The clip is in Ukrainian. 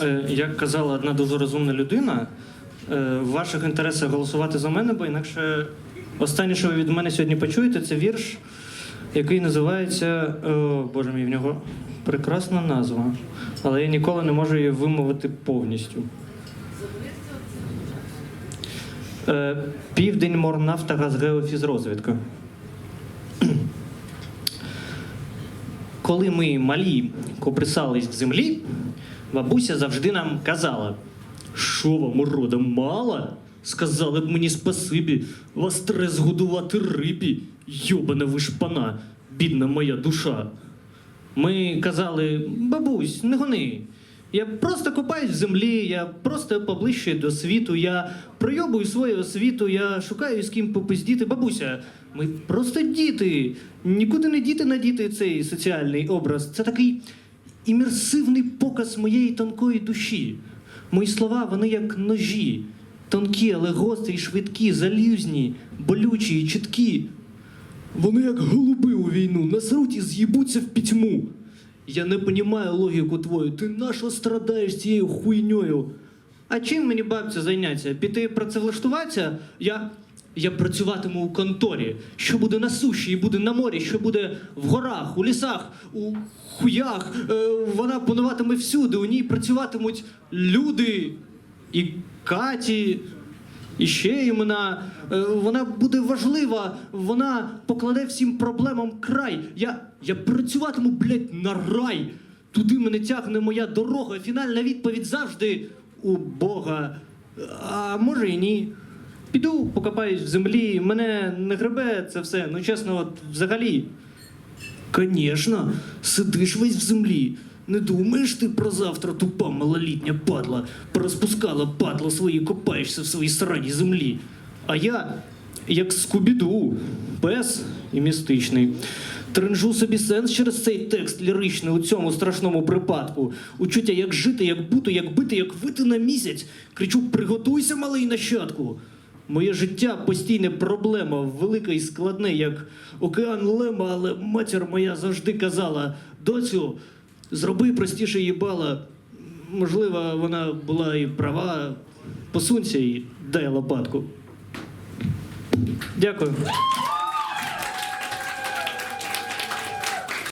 Е, Як казала одна дуже розумна людина, е, в ваших інтересах голосувати за мене, бо інакше останнє, що ви від мене сьогодні почуєте, це вірш, який називається. О, Боже мій, в нього прекрасна назва, але я ніколи не можу її вимовити повністю. Е, Південь Морнафтогаз Геофізрозвідка. Коли ми малі коприсались в землі, бабуся завжди нам казала: що вам урода мало? Сказали б мені спасибі, вас треба згодувати рибі, йобана ви шпана, бідна моя душа. Ми казали, бабусь, не гони. Я просто копаюсь в землі, я просто поближче до світу, я пройобую свою освіту, я шукаю з ким попиздіти. Бабуся, ми просто діти. Нікуди не діти надіти цей соціальний образ. Це такий імерсивний показ моєї тонкої душі. Мої слова, вони як ножі, тонкі, але гострі, швидкі, залюзні, болючі чіткі. Вони як голуби у війну, насруть і з'їбуться в пітьму. Я не понімаю логіку твою, ти нащо страдаєш цією хуйньою? А чим мені бабця зайнятися? Піти працевлаштуватися? Я, я працюватиму у конторі. Що буде на суші і буде на морі, що буде в горах, у лісах, у хуях. Е, вона пануватиме всюди. У ній працюватимуть люди і Каті. І ще імена. Е, Вона буде важлива, вона покладе всім проблемам край. Я, я працюватиму, блядь, на рай. Туди мене тягне моя дорога. Фінальна відповідь завжди у Бога. А може і ні. Піду, покопаюсь в землі, мене не гребе це все. Ну чесно, от взагалі. Конечно, сидиш весь в землі. Не думаєш ти про завтра, тупа малолітня падла, порозпускала падла свої, копаєшся в своїй сраній землі. А я, як скубіду, пес і містичний. Тринжу собі сенс через цей текст ліричний у цьому страшному припадку. Учуття, як жити, як бути, як бити, як вити на місяць. Кричу, приготуйся, малий нащадку. Моє життя постійна проблема, велика і складне, як океан Лема, але матір моя завжди казала: доцю, зроби простіше їбала. Можливо, вона була і права. Посунься і дай лопатку. Дякую.